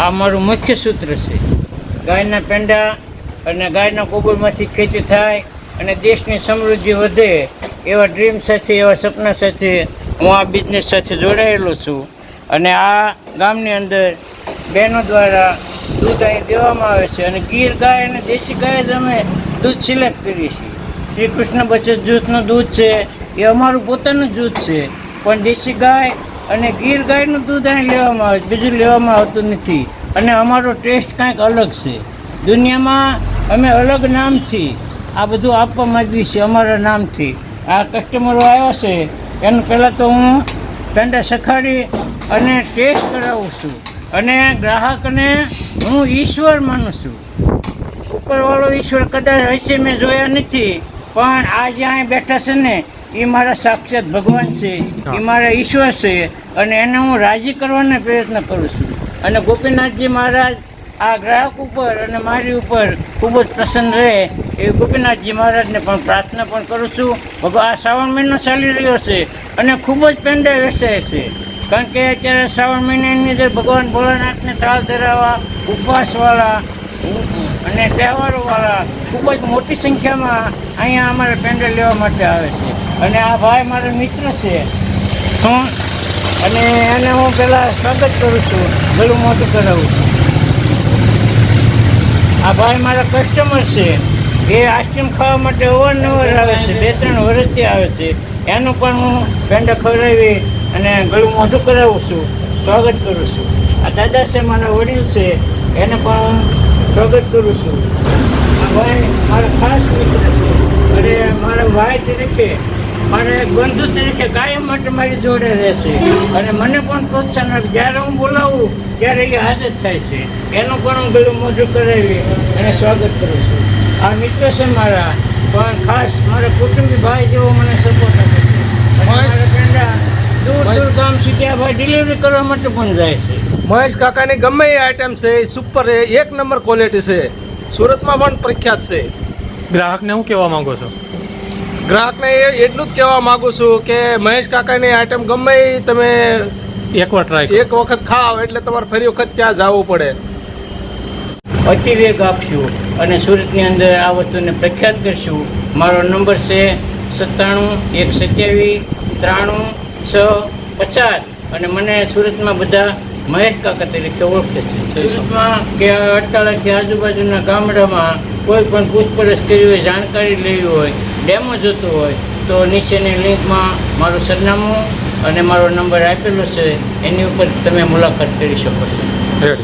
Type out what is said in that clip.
આ મારું મુખ્ય સૂત્ર છે. ગાયના પેંડા અને ગાયના ગોબરમાંથી ખેતી થાય અને દેશની સમૃદ્ધિ વધે એવા ડ્રીમ સાથે, એવા સપના સાથે હું આ બિઝનેસ સાથે જોડાયેલો છું. અને આ ગામની અંદર બહેનો દ્વારા દૂધ અહીં દેવામાં આવે છે અને ગીર ગાય અને દેશી ગાય જ અમે દૂધ સિલેક્ટ કરીએ છીએ. શ્રી કૃષ્ણ બચત જૂથનું દૂધ છે, એ અમારું પોતાનું જૂથ છે. પણ દેશી ગાય અને ગીર ગાયનું દૂધ અહીં લેવામાં આવે છે, બીજું લેવામાં આવતું નથી. અને અમારો ટેસ્ટ કાંઈક અલગ છે. દુનિયામાં અમે અલગ નામથી આ બધું આપવા માંગીએ છીએ, અમારા નામથી આ કસ્ટમરો આવ્યા છે એનું પહેલાં તો હું પેંડા સખાડી અને ટેસ્ટ કરાવું છું. અને ગ્રાહકને હું ઈશ્વર માનું છું. ઉપરવાળો ઈશ્વર કદાચ હશે મેં જોયા નથી, પણ આ જ્યાં બેઠા છે ને એ મારા સાક્ષાત ભગવાન છે. એ મારા ઈશ્વર છે અને એને હું રાજી કરવાનો પ્રયત્ન કરું છું. અને ગોપીનાથજી મહારાજ આ ગ્રાહક ઉપર અને મારી ઉપર ખૂબ જ પ્રસન્ન રહે એ ગોપીનાથજી મહારાજને પણ પ્રાર્થના પણ કરું છું. ભગવાન આ શ્રાવણ મહિનો ચાલી રહ્યો છે અને ખૂબ જ પેંડા વેસે છે. કારણ કે અત્યારે શ્રાવણ મહિનાની અંદર ભગવાન ભોળાનાથને તાળ ધરાવવા ઉપવાસવાળા અને તહેવારોવાળા ખૂબ જ મોટી સંખ્યામાં અહીંયા અમારે પેન્ડલ લેવા માટે આવે છે. અને આ ભાઈ મારો મિત્ર છે. હું અને એને હું પહેલાં સ્વાગત કરું છું ગળું મોટું કરાવું છું. આ ભાઈ મારા કસ્ટમર છે. એ આઈસ્ક્રીમ ખાવા માટે અવારનવાર આવે છે બે ત્રણ વર્ષથી આવે છે. એનું પણ હું પેંડા ખવડાવી અને ગળું મોઢું કરાવું છું સ્વાગત કરું છું. આ દાદા છે મારા વડીલ છે એને પણ હું સ્વાગત કરું છું. આ ભાઈ મારા ખાસ મિત્ર છે. અને મારા ભાઈ તરીકે મારા બંધુ તરીકે કાયમ માટે મારી જોડે રહેશે. અને મને પણ પ્રોત્સાહન આપે. જ્યારે હું બોલાવું ત્યારે એ હાજર થાય છે. એનું પણ હું ગળું મોઢું કરાવી અને સ્વાગત કરું છું. આ મિત્ર છે મારા. પણ ખાસ મારા કુટુંબી ભાઈ જેવો મને સપોર્ટ આપે છે. મારા પેંડા દૂર દૂર ગામ સુધી આ ભાઈ ડિલિવરી કરવા માટે પણ જાય છે. મહેશ કાકાની ગમે એ આઈટમ છે એ સુપર એ એક નંબર ક્વોલિટી છે. સુરતમાં પણ પ્રખ્યાત છે. ગ્રાહકને હું કહેવા માંગો છો? ગ્રાહકને એ એટલું જ કહેવા માંગુ છું કે મહેશ કાકાની આઈટમ ગમે તમે તમે એકવાર ટ્રાય એક વખત ખાવ એટલે તમારે ફરી વખત ત્યાં જવું પડે. અતિવેગ આપશું અને સુરતની અંદર આ વસ્તુને પ્રખ્યાત કરશું. મારો નંબર છે સત્તાણું એક સત્યાવીસ ત્રાણું છ પચાસ. અને મને સુરતમાં બધા મહેશ કાકા તરીકે ઓળખે છે. સુરતમાં કે અડતાળાથી આજુબાજુના ગામડામાં કોઈ પણ પૂછપરછ કરવી હોય જાણકારી લેવી હોય ડેમો જોતું હોય, તો નીચેની લિંકમાં મારું સરનામું અને મારો નંબર આપેલો છે, એની ઉપર તમે મુલાકાત કરી શકો છો.